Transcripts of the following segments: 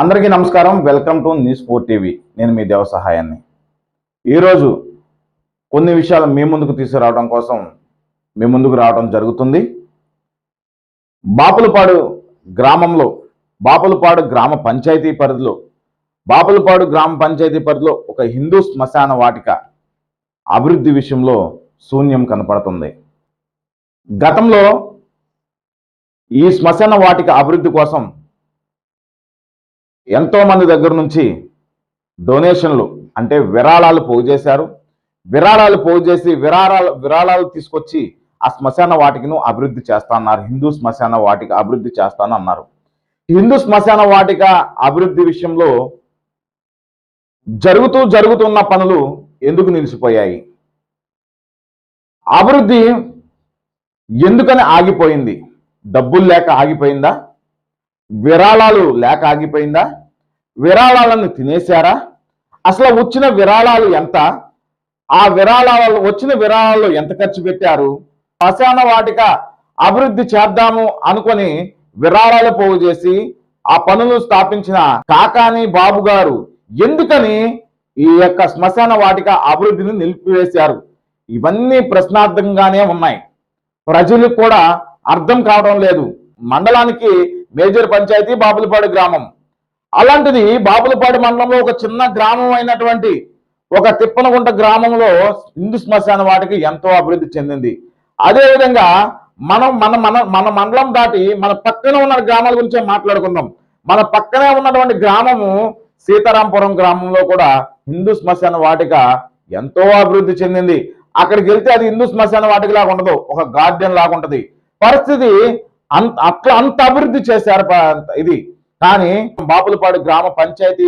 అందరికీ నమస్కారం. Welcome to news four TV. నేను మీ దేవ సహాయాన్ని. ఈరోజు కొన్ని విషయాలు మీ ముందుకు తీసుకురావడం కోసం మీ ముందుకు రావడం జరుగుతుంది. బాపులపాడు గ్రామంలో బాపులపాడు గ్రామ పంచాయతీ పరిధిలో బాపులపాడు గ్రామ పంచాయతీ పరిధిలో ఒక హిందూ శ్మశాన వాటిక అభివృద్ధి విషయంలో శూన్యం కనపడుతుంది. గతంలో ఈ శ్మశాన వాటిక అభివృద్ధి కోసం ఎంతో మంది దగ్గర నుంచి డొనేషన్లు అంటే విరాళాలు పోగు చేశారు. విరాళాలు పోగు చేసి విరాళాలు విరాళాలు తీసుకొచ్చి ఆ శ్మశాన వాటికను అభివృద్ధి చేస్తాన్నారు హిందూ శ్మశాన వాటిక అభివృద్ధి చేస్తాను అన్నారు. హిందూ శ్మశాన వాటిక అభివృద్ధి విషయంలో జరుగుతూ జరుగుతున్న పనులు ఎందుకు నిలిచిపోయాయి? అభివృద్ధి ఎందుకని ఆగిపోయింది? డబ్బులు లేక ఆగిపోయిందా? విరాళాలు లేక ఆగిపోయిందా? విరాళాలను తినేశారా? అసలు వచ్చిన విరాళాలు ఎంత? ఆ విరాళాలు వచ్చిన విరాళాలు ఎంత ఖర్చు పెట్టారు? శ్మశాన వాటిక అభివృద్ధి చేద్దాము అనుకొని విరాళాలు పోగు చేసి ఆ పనులు స్థాపించిన కాకాని బాబు గారు ఎందుకని ఈ యొక్క శ్మశాన వాటిక అభివృద్ధిని నిలిపివేశారు? ఇవన్నీ ప్రశ్నార్థంగానే ఉన్నాయి. ప్రజలకు కూడా అర్థం కావడం లేదు. మండలానికి మేజర్ పంచాయతీ బాపులపాడు గ్రామం. అలాంటిది బాపులపాడు మండలంలో ఒక చిన్న గ్రామం అయినటువంటి ఒక తిప్పనగుంట గ్రామంలో హిందూ శ్మశాన వాటికి ఎంతో అభివృద్ధి చెందింది. అదేవిధంగా మనం మన మన మన మండలం దాటి మన పక్కన ఉన్న గ్రామాల గురించే మాట్లాడుకుందాం. మన పక్కనే ఉన్నటువంటి గ్రామము సీతారాంపురం గ్రామంలో కూడా హిందూ శ్మశాన వాటిక ఎంతో అభివృద్ధి చెందింది. అక్కడికి వెళ్తే అది హిందూ శ్మశాన వాటిక లాగా ఉండదు ఒక గార్డెన్ లాగా ఉంటుంది. పరిస్థితి అంత అట్లా అంత అభివృద్ధి చేశారు ఇది. కానీ బాపులపాడు గ్రామ పంచాయతీ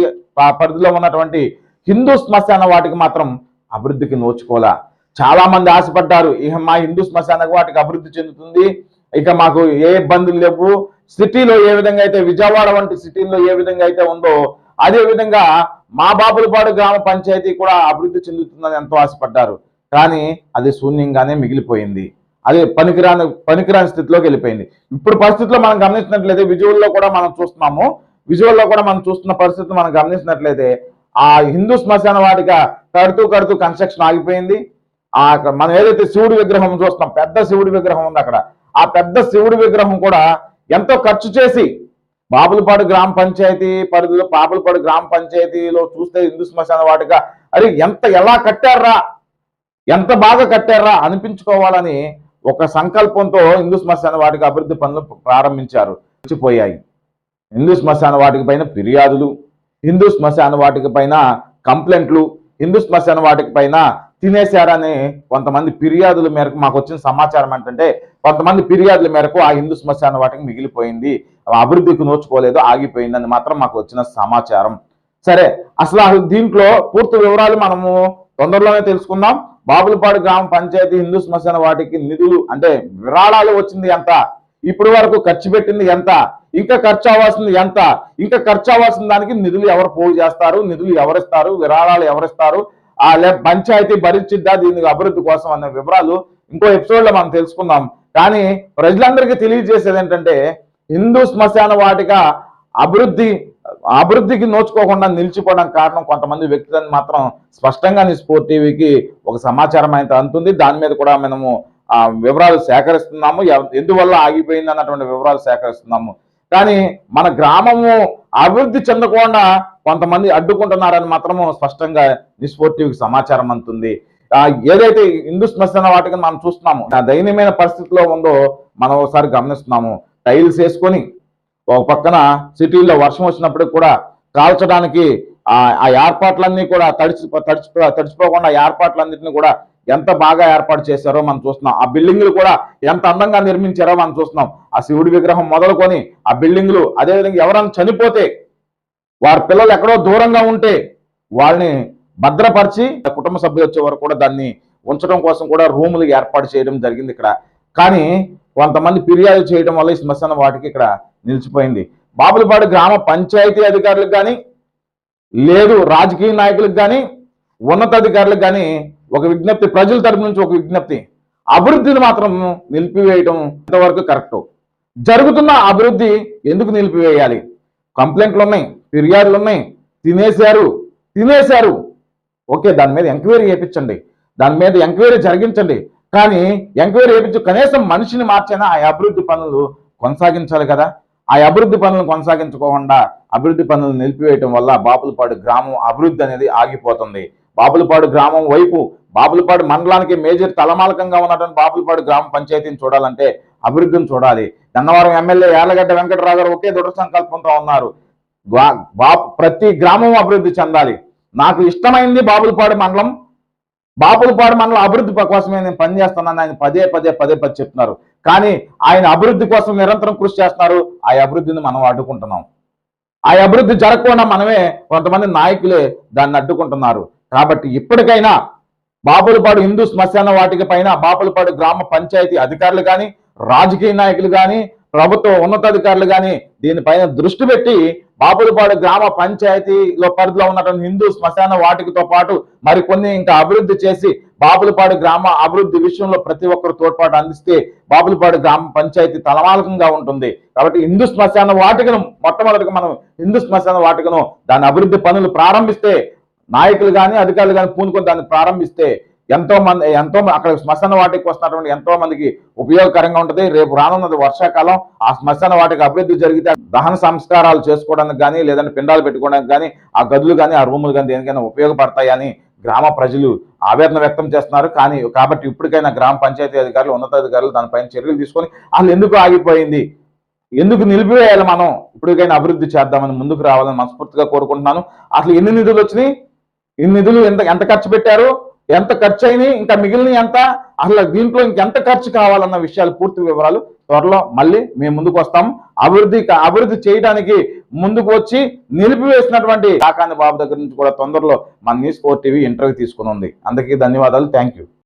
పరిధిలో ఉన్నటువంటి హిందూ శ్మశాన వాటికి మాత్రం అభివృద్ధికి నోచుకోలే చాలా మంది ఆశపడ్డారు ఇక మా హిందూ శ్మశాన వాటికి అభివృద్ధి చెందుతుంది ఇక మాకు ఏ ఇబ్బందులు లేవు. సిటీలో ఏ విధంగా అయితే విజయవాడ వంటి సిటీల్లో ఏ విధంగా అయితే ఉందో అదే విధంగా మా బాపులపాడు గ్రామ పంచాయతీ కూడా అభివృద్ధి చెందుతుందని ఎంతో ఆశపడ్డారు. కానీ అది శూన్యంగానే మిగిలిపోయింది. అదే పనికిరాని పనికిరాని స్థితిలోకి వెళ్ళిపోయింది. ఇప్పుడు పరిస్థితిలో మనం గమనించినట్లయితే విజువల్లో కూడా మనం చూస్తున్నాము. విజువల్లో కూడా మనం చూస్తున్న పరిస్థితి మనం గమనించినట్లయితే ఆ హిందూ శ్మశాన వాటిక కడుతూ కడుతూ కన్స్ట్రక్షన్ ఆగిపోయింది. ఆ అక్కడ మనం ఏదైతే శివుడి విగ్రహం చూస్తున్నాం పెద్ద శివుడి విగ్రహం ఉంది అక్కడ. ఆ పెద్ద శివుడి విగ్రహం కూడా ఎంతో ఖర్చు చేసి బాపులపాడు గ్రామ పంచాయతీ పరిధిలో బాబులపాడు గ్రామ పంచాయతీలో చూస్తే హిందూ శ్మశాన వాటిక అరే ఎంత ఎలా కట్టారా? ఎంత బాగా కట్టారా? అనిపించుకోవాలని ఒక సంకల్పంతో హిందూ శ్మశాన వాటికి అభివృద్ధి పనులు ప్రారంభించారు వచ్చిపోయాయి హిందూ శ్మశాన వాటికి పైన ఫిర్యాదులు హిందూ శ్మశాన వాటికి పైన కంప్లైంట్లు హిందూ శ్మశాన వాటికి పైన తినేశారని కొంతమంది ఫిర్యాదుల మేరకు మాకు వచ్చిన సమాచారం ఏంటంటే కొంతమంది ఫిర్యాదుల మేరకు ఆ హిందూ శ్మశాన వాటికి మిగిలిపోయింది అభివృద్ధికి నోచుకోలేదు ఆగిపోయిందని మాత్రం మాకు వచ్చిన సమాచారం. సరే అసలు దీంట్లో పూర్తి వివరాలు మనము తొందరలోనే తెలుసుకుందాం. బాబులపాడు గ్రామ పంచాయతీ హిందూ శ్మశాన వాటికి నిధులు అంటే విరాళాలు వచ్చింది ఎంత? ఇప్పటి వరకు ఖర్చు పెట్టింది ఎంత? ఇంకా ఖర్చు అవ్వాల్సింది ఎంత? ఇంకా ఖర్చు అవ్వాల్సిన దానికి నిధులు ఎవరు పోగు చేస్తారు? నిధులు ఎవరిస్తారు? విరాళాలు ఎవరిస్తారు? ఆ పంచాయతీ భరించిద్దా? దీనికి అభివృద్ధి కోసం అనే వివరాలు ఇంకో ఎపిసోడ్ మనం తెలుసుకుందాం. కానీ ప్రజలందరికీ తెలియజేసేది ఏంటంటే హిందూ శ్మశాన వాటిక అభివృద్ధి అభివృద్ధికి నోచుకోకుండా నిలిచిపోవడం కారణం కొంతమంది వ్యక్తులని మాత్రం స్పష్టంగా నీ స్పోర్ట్ టీవీకి ఒక సమాచారం అయితే అందుతుంది. దాని మీద కూడా మనము వివరాలు సేకరిస్తున్నాము. ఎందువల్ల ఆగిపోయింది అన్నటువంటి వివరాలు సేకరిస్తున్నాము. కానీ మన గ్రామము అభివృద్ధి చెందకుండా కొంతమంది అడ్డుకుంటున్నారని మాత్రము స్పష్టంగా నిస్పోర్టివ్కి సమాచారం అందుతుంది. ఏదైతే హిందూ శ్మశాన వాటికి మనం చూస్తున్నాము దయనీయమైన పరిస్థితిలో ఉందో మనం ఒకసారి గమనిస్తున్నాము. టైల్స్ వేసుకొని ఒక పక్కన సిటీల్లో వర్షం వచ్చినప్పుడు కూడా కాల్చడానికి ఆ ఆ ఏర్పాట్లన్నీ కూడా తడిచి తడిచిపో తడిచిపోకుండా ఏర్పాట్లన్నింటినీ కూడా ఎంత బాగా ఏర్పాటు చేశారో మనం చూస్తున్నాం. ఆ బిల్డింగ్లు కూడా ఎంత అందంగా నిర్మించారో మనం చూస్తున్నాం. ఆ శివుడి విగ్రహం మొదలుకొని ఆ బిల్డింగ్లు అదేవిధంగా ఎవరైనా చనిపోతే వారి పిల్లలు ఎక్కడో దూరంగా ఉంటే వాళ్ళని భద్రపరిచి కుటుంబ సభ్యులు వచ్చే వరకు కూడా దాన్ని ఉంచడం కోసం కూడా రూములు ఏర్పాటు చేయడం జరిగింది ఇక్కడ. కానీ కొంతమంది ఫిర్యాదు చేయడం వల్ల ఈ శ్మశాన వాటికి ఇక్కడ నిలిచిపోయింది. బాపులపాడు గ్రామ పంచాయతీ అధికారులకు కానీ లేదు రాజకీయ నాయకులకు కానీ ఉన్నతాధికారులకు కానీ ఒక విజ్ఞప్తి ప్రజల తరపు నుంచి ఒక విజ్ఞప్తి. అభివృద్ధిని మాత్రం నిలిపివేయడం ఇంతవరకు కరెక్ట్. జరుగుతున్న అభివృద్ధి ఎందుకు నిలిపివేయాలి? కంప్లైంట్లు ఉన్నాయి ఫిర్యాదులు ఉన్నాయి తినేశారు తినేశారు. ఓకే దాని మీద ఎంక్వైరీ చేయించండి దాని మీద ఎంక్వైరీ జరిగించండి. కానీ ఎంక్వైరీ చేయించు కనీసం మనిషిని మార్చైనా ఆ అభివృద్ధి పనులు కొనసాగించాలి కదా. ఆ అభివృద్ధి పనులను కొనసాగించుకోకుండా అభివృద్ధి పనులు నిలిపివేయటం వల్ల బాపులపాడు గ్రామం అభివృద్ధి అనేది ఆగిపోతుంది. బాపులపాడు గ్రామం వైపు బాపులపాడు మండలానికి మేజర్ తలమాలకంగా ఉన్నటువంటి బాపులపాడు గ్రామ పంచాయతీని చూడాలంటే అభివృద్ధిని చూడాలి. గన్నవరం ఎమ్మెల్యే యాలగడ్డ వెంకటరావు గారు ఒకే దృఢ సంకల్పంతో ఉన్నారు. ప్రతి గ్రామం అభివృద్ధి చెందాలి. నాకు ఇష్టమైంది బాబులపాడు మండలం. బాపులపాడు మండలం అభివృద్ధి కోసమే నేను పనిచేస్తున్నాను ఆయన పదే పదే పదే పదే చెప్తున్నారు. కానీ ఆయన అభివృద్ధి కోసం నిరంతరం కృషి చేస్తున్నారు. ఆ అభివృద్ధిని మనం అడ్డుకుంటున్నాం ఆ అభివృద్ధి జరగకుండా మనమే కొంతమంది నాయకులే దాన్ని అడ్డుకుంటున్నారు. కాబట్టి ఇప్పటికైనా బాపులపాడు హిందూ శ్మశాన వాటిక పైన బాపులపాడు గ్రామ పంచాయతీ అధికారులు కానీ రాజకీయ నాయకులు కానీ ప్రభుత్వ ఉన్నతాధికారులు కానీ దీనిపైన దృష్టి పెట్టి బాపులపాడు గ్రామ పంచాయతీలో పరిధిలో ఉన్నటువంటి హిందూ శ్మశాన వాటికతో పాటు మరికొన్ని ఇంకా అభివృద్ధి చేసి బాపులపాడు గ్రామ అభివృద్ధి విషయంలో ప్రతి ఒక్కరు తోడ్పాటు అందిస్తే బాపులపాడు గ్రామ పంచాయతీ తలమాలకంగా ఉంటుంది. కాబట్టి హిందూ శ్మశాన వాటికను మొట్టమొదటిగా మనం హిందూ శ్మశాన వాటికను దాని అభివృద్ధి పనులు ప్రారంభిస్తే నాయకులు కానీ అధికారులు కానీ పూనుకొని దాన్ని ప్రారంభిస్తే ఎంతో మంది ఎంతో అక్కడ శ్మశాన వాటికి వస్తున్నటువంటి ఎంతో మందికి ఉపయోగకరంగా ఉంటుంది. రేపు రానున్నది వర్షాకాలం ఆ శ్మశాన వాటికి అభివృద్ధి జరిగితే దహన సంస్కారాలు చేసుకోవడానికి కానీ లేదంటే పిండాలు పెట్టుకోవడానికి కానీ ఆ గదులు కానీ ఆ రూములు కానీ దేనికైనా ఉపయోగపడతాయని గ్రామ ప్రజలు ఆవేదన వ్యక్తం చేస్తున్నారు. కానీ కాబట్టి ఇప్పటికైనా గ్రామ పంచాయతీ అధికారులు ఉన్నతాధికారులు దానిపైన చర్యలు తీసుకొని అసలు ఎందుకు ఆగిపోయింది? ఎందుకు నిలిపివేయాలి మనం? ఇప్పటికైనా అభివృద్ధి చేద్దామని ముందుకు రావాలని మనస్ఫూర్తిగా కోరుకుంటున్నాను. అసలు ఎన్ని నిధులు వచ్చినాయి? ఎన్ని నిధులు ఎంత ఎంత ఖర్చు పెట్టారు? ఎంత ఖర్చు అయినాయి ఇంకా మిగిలిన ఎంత అసలు దీంట్లో ఇంకెంత ఖర్చు కావాలన్న విషయాలు పూర్తి వివరాలు త్వరలో మళ్ళీ మేము ముందుకు వస్తాం. అభివృద్ధి అభివృద్ధి చేయడానికి ముందుకు వచ్చి నిలిపివేసినటువంటి కాకాని బాబు దగ్గర నుంచి కూడా తొందరలో మన న్యూస్ ఫోర్ టీవీ ఇంటర్వ్యూ తీసుకుని ఉంది. అందుకే ధన్యవాదాలు. Thank you.